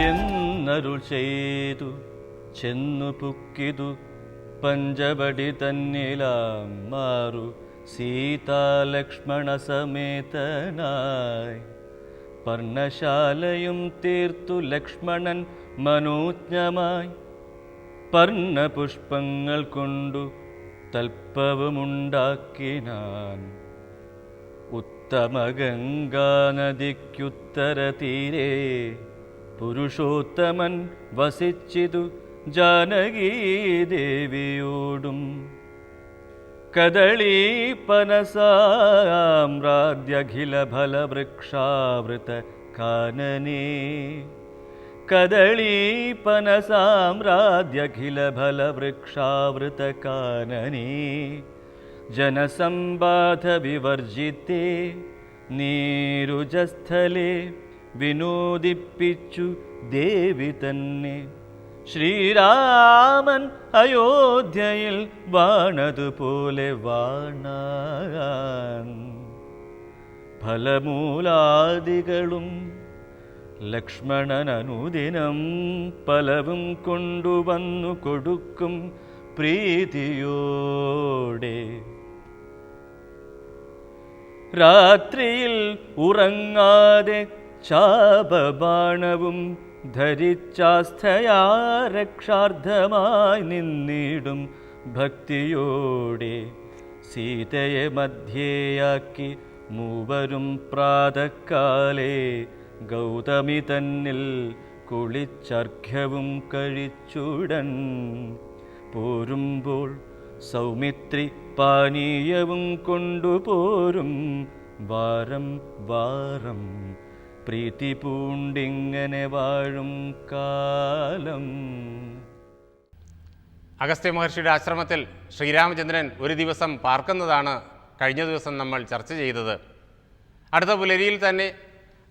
രാമനരുൾ ചെയ്തു ചെന്നു പുക്കിതു പഞ്ചപടി തന്നിലാം മാറു സീതാലക്ഷ്മണ സമേതനായി പർണശാലയും തീർത്തു ലക്ഷ്മണൻ മനോജ്ഞമായി. പർണപുഷ്പങ്ങൾ കൊണ്ടു തൽപ്പവുമുണ്ടാക്കിനാൻ ഉത്തമ ഗംഗാനദിക്കുത്തര തീരെ പുരുഷോത്തമൻ വസിച്ചിതു ജാനകീദേവിയോടും കദളീ പനസാമ്രാദ്യഖില ഫലവൃക്ഷാവൃത കാനനേ കദളീ പനസാമ്രാദ്യഖില ഫലവൃക്ഷാവൃത കാനനേ ജനസമ്പാധ വിവർജിത്തെ നീരുജസ്ഥലെ വിനോദിപ്പിച്ചു ദേവി തന്നെ. ശ്രീരാമൻ അയോധ്യയിൽ വാണതുപോലെ വാണാൻ. ഫലമൂലാദികളും ലക്ഷ്മണൻ അനുദിനം പലവും കൊണ്ടുവന്നു കൊടുക്കും പ്രീതിയോടെ. രാത്രിയിൽ ഉറങ്ങാതെ ചാപബാണവും ധരിച്ചാസ്ഥയാ രക്ഷാർത്ഥമായി നിന്നിടും ഭക്തിയോടെ സീതയെ മധ്യേയാക്കി മൂവരും പ്രാതക്കാലേ ഗൗതമി തന്നിൽ കുളിച്ചർഘ്യവും കഴിച്ചുടൻ. പോരുമ്പോൾ സൗമിത്രി പാനീയവും കൊണ്ടുപോരും. വാരം വാരം പ്രീതി പൂണ്ടിങ്ങനെ വാഴും കാലം. അഗസ്ത്യ മഹർഷിയുടെ ആശ്രമത്തിൽ ശ്രീരാമചന്ദ്രൻ ഒരു ദിവസം പാർക്കുന്നതാണ് കഴിഞ്ഞ ദിവസം നമ്മൾ ചർച്ച ചെയ്തത്. അടുത്ത പുലരിയിൽ തന്നെ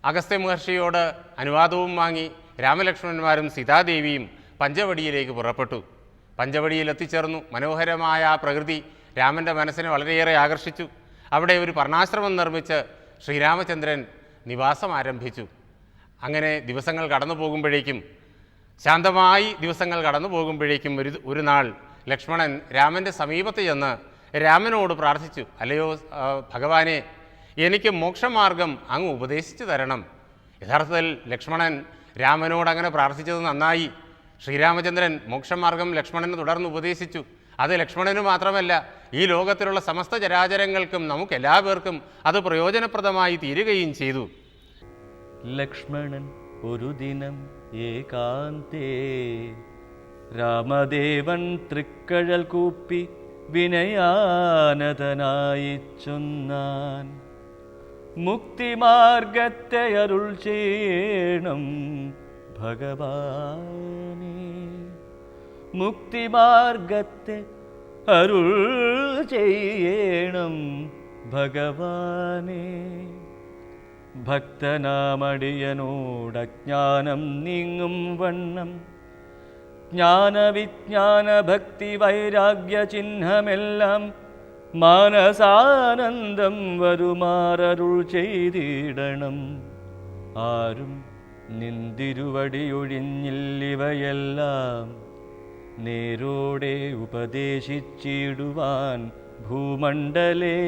അഗസ്ത്യ മഹർഷിയോട് അനുവാദവും വാങ്ങി രാമലക്ഷ്മണന്മാരും സീതാദേവിയും പഞ്ചവടിയിലേക്ക് പുറപ്പെട്ടു. പഞ്ചവടിയിൽ എത്തിച്ചേർന്നു മനോഹരമായ ആ പ്രകൃതി രാമന്റെ മനസ്സിനെ വളരെയേറെ ആകർഷിച്ചു. അവിടെ ഒരു പർണാശ്രമം നിർമ്മിച്ച് ശ്രീരാമചന്ദ്രൻ നിവാസം ആരംഭിച്ചു. അങ്ങനെ ദിവസങ്ങൾ കടന്നു പോകുമ്പോഴേക്കും ശാന്തമായി ദിവസങ്ങൾ കടന്നു പോകുമ്പോഴേക്കും ഒരു ഒരു നാൾ ലക്ഷ്മണൻ രാമന്റെ സമീപത്ത് ചെന്ന് രാമനോട് പ്രാർത്ഥിച്ചു അല്ലയോ ഭഗവാനെ എനിക്ക് മോക്ഷമാർഗം അങ്ങ് ഉപദേശിച്ചു തരണം. യഥാർത്ഥത്തിൽ ലക്ഷ്മണൻ രാമനോട് അങ്ങനെ പ്രാർത്ഥിച്ചത് നന്നായി. ശ്രീരാമചന്ദ്രൻ മോക്ഷമാർഗം ലക്ഷ്മണന് തുടർന്ന് ഉപദേശിച്ചു. അത് ലക്ഷ്മണന് മാത്രമല്ല ഈ ലോകത്തിലുള്ള സമസ്ത ചരാചരങ്ങൾക്കും നമുക്കെല്ലാവർക്കും അത് പ്രയോജനപ്രദമായി തീരുകയും ചെയ്തു. ലക്ഷ്മണൻ ഒരു ദിനം ഏകാന്തേ രാമദേവൻ തൃക്കഴൽ കൂപ്പി വിനയാനതനായി ചൊന്നാൻ മുക്തിമാർഗത്തെ അരുൾ ചെയ്യണം ഭഗവാനേ. മുക്തിമാർഗത്തെ അരുൾ ചെയ്യണം ഭഗവാനേ. ഭക്തനാമടിയനോടജ്ഞാനം നീങ്ങും വണ്ണം. ജ്ഞാനവിജ്ഞാന ഭക്തി വൈരാഗ്യ ചിഹ്നമെല്ലാം മാനസാനന്ദം വരുമാറരുൾ ചെയ്തിടണം. ആരും നിന്തിരുവടിയൊഴിഞ്ഞില്ലിവയെല്ലാം നേരോടെ ഉപദേശിച്ചിടുവാൻ ഭൂമണ്ഡലേ.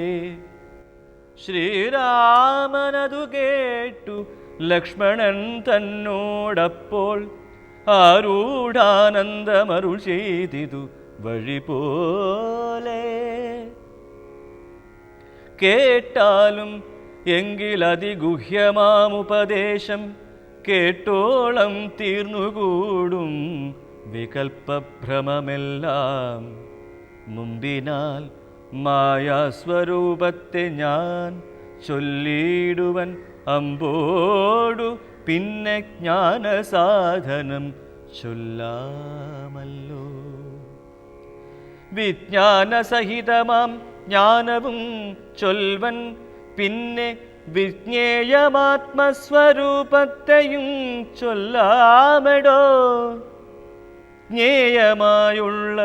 ശ്രീരാമനതു കേട്ടു ലക്ഷ്മണൻ തന്നോടപ്പോൾ ആരൂഢാനന്ദമരുൾ ചെയ്തിതു വഴി പോലെ. കേട്ടാലും എങ്കിലതിഗുഹ്യമാമുപദേശം കേട്ടോളം തീർന്നുകൂടും വികൽപ്പഭ്രമമെല്ലാം മുമ്പിനാൽ മായാസ്വരൂപത്തെ ഞാൻ ചൊല്ലിയിടുവൻ അമ്പോടു പിന്നെ ജ്ഞാനസാധനം ചൊല്ലാമല്ലോ. വിജ്ഞാനസഹിതമാം ജ്ഞാനവും ചൊൽവൻ പിന്നെ വിജ്ഞേയമാത്മസ്വരൂപത്തെയും ചൊല്ലാമെടോ. ജ്ഞേയമായുള്ള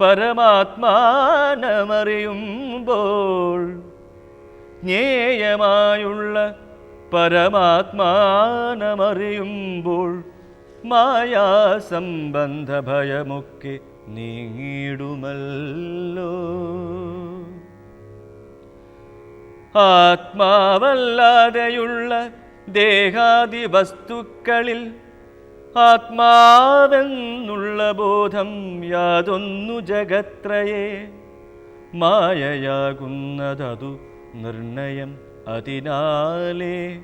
പരമാത്മാനമറിയുമ്പോൾ ജ്ഞേയമായുള്ള പരമാത്മാനമറിയുമ്പോൾ മായാസംബന്ധ ഭയമൊക്കെ നീങ്ങിടുമല്ലോ ആത്മാവല്ലാതെയുള്ള ദേഹാദി വസ്തുക്കളിൽ ആത്മാവെന്നുള്ള ബോധം യാതൊന്നു ജഗത്രയെ. മായയാകുന്നതതു നിർണയം അതിനാലേ.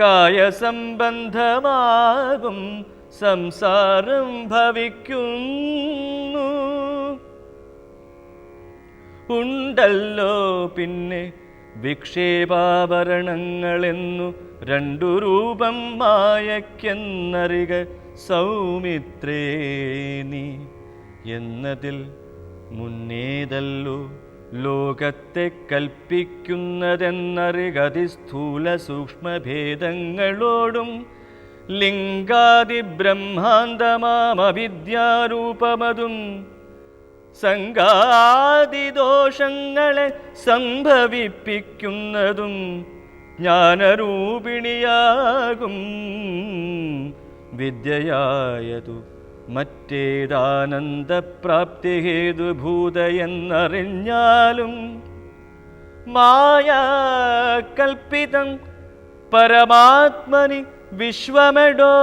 കായസംബന്ധമാകും സംസാരം ഭവിക്കുന്നു. ഉണ്ടല്ലോ പിന്നെ വിക്ഷേപാഭരണങ്ങളെന്നു രണ്ടു രൂപം മായക്കെന്നറിക സൗമിത്രേ നീ. എന്നതിൽ മുന്നേതല്ലോ ലോകത്തെ കൽപ്പിക്കുന്നതെന്നറികതി സ്ഥൂല സൂക്ഷ്മഭേദങ്ങളോടും ലിംഗാദി ബ്രഹ്മാന്തമാമവിദ്യാരൂപമതും സംഘാതിദോഷങ്ങളെ സംഭവിപ്പിക്കുന്നതും ജ്ഞാനരൂപിണിയാകും. വിദ്യയായതു മറ്റേതാനന്ദപ്രാപ്തി ഹേതുഭൂത എന്നറിഞ്ഞാലും മായാകൽപ്പിതം പരമാത്മനി വിശ്വമെടോ?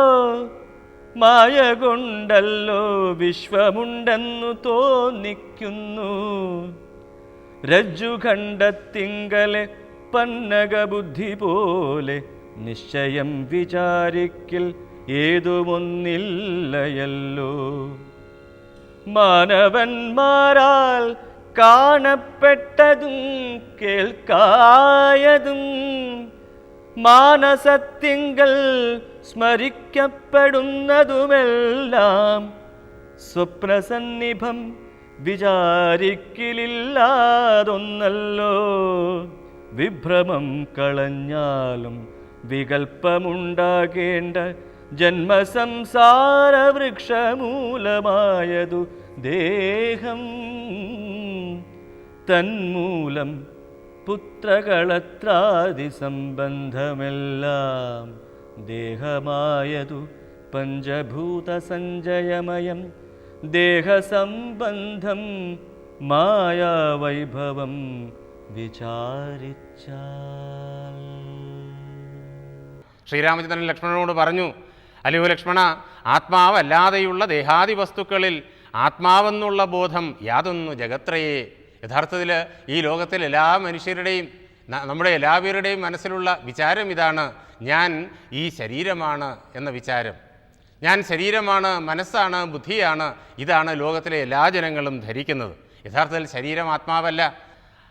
മായ കൊണ്ടല്ലോ വിശ്വമുണ്ടെന്നു തോന്നിക്കുന്നു. രജ്ജുഖണ്ഡത്തിങ്കലെ പന്നകബുദ്ധി പോലെ നിശ്ചയം വിചാരിക്കിൽ ഏതുമൊന്നില്ലയല്ലോ. മാനവന്മാരാൽ കാണപ്പെട്ടതും കേൾക്കായതും മാനസത്തിങ്കൽ സ്മരിക്കപ്പെടുന്നതുമെല്ലാം സ്വപ്നസന്നിഭം വിചാരിക്കലില്ലാതൊന്നല്ലോ. വിഭ്രമം കളഞ്ഞാലും വികൽപ്പമുണ്ടാകേണ്ട ജന്മസംസാര വൃക്ഷമൂലമായതു ദേഹം. തന്മൂലം പുത്രകളത്രാദി സംബന്ധമെല്ലാം ദേഹമായതു പഞ്ചഭൂത സഞ്ജയമയം ദേഹസംബന്ധം മായാവൈഭവം വിചാരിച്ചാൽ. ശ്രീരാമചന്ദ്രൻ ലക്ഷ്മണനോട് പറഞ്ഞു അല്ലയോ ലക്ഷ്മണ ആത്മാവല്ലാതെയുള്ള ദേഹാദി വസ്തുക്കളിൽ ആത്മാവെന്നുള്ള ബോധം യാതൊന്നു ജഗത്രയെ. യഥാർത്ഥത്തിൽ ഈ ലോകത്തിലെ എല്ലാ മനുഷ്യരുടെയും നമ്മുടെ എല്ലാവരുടെയും മനസ്സിലുള്ള വിചാരം ഇതാണ് ഞാൻ ഈ ശരീരമാണ് എന്ന വിചാരം. ഞാൻ ശരീരമാണ് മനസ്സാണ് ബുദ്ധിയാണ് ഇതാണ് ലോകത്തിലെ എല്ലാ ജനങ്ങളും ധരിക്കുന്നത്. യഥാർത്ഥത്തിൽ ശരീരം ആത്മാവല്ല.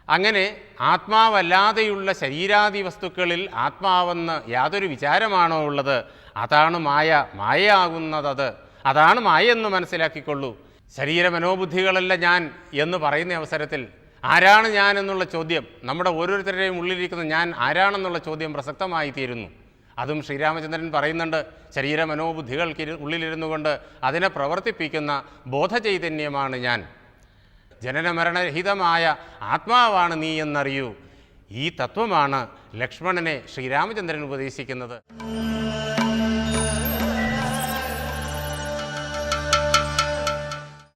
അങ്ങനെ ആത്മാവല്ലാതെയുള്ള ശരീരാദി വസ്തുക്കളിൽ ആത്മാവെന്ന് യാതൊരു വിചാരമാണോ ഉള്ളത്? അതാണ് മായ. മായയാകുന്നതത്. അതാണ് മായ എന്ന് മനസ്സിലാക്കിക്കൊള്ളൂ. ശരീര മനോബുദ്ധികളല്ല ഞാൻ എന്ന് പറയുന്ന അവസരത്തിൽ ആരാണ് ഞാൻ എന്നുള്ള ചോദ്യം നമ്മുടെ ഓരോരുത്തരുടെയും ഉള്ളിലിരിക്കുന്ന ഞാൻ ആരാണെന്നുള്ള ചോദ്യം പ്രസക്തമായി തീരുന്നു. അതും ശ്രീരാമചന്ദ്രൻ പറയുന്നുണ്ട് ശരീര മനോബുദ്ധികൾക്ക് ഉള്ളിലിരുന്നു കൊണ്ട് അതിനെ പ്രവർത്തിപ്പിക്കുന്ന ബോധചൈതന്യമാണ് ഞാൻ. ജനനമരണരഹിതമായ ആത്മാവാണ് നീ എന്നറിയൂ. ഈ തത്വമാണ് ലക്ഷ്മണനെ ശ്രീരാമചന്ദ്രൻ ഉപദേശിക്കുന്നത്.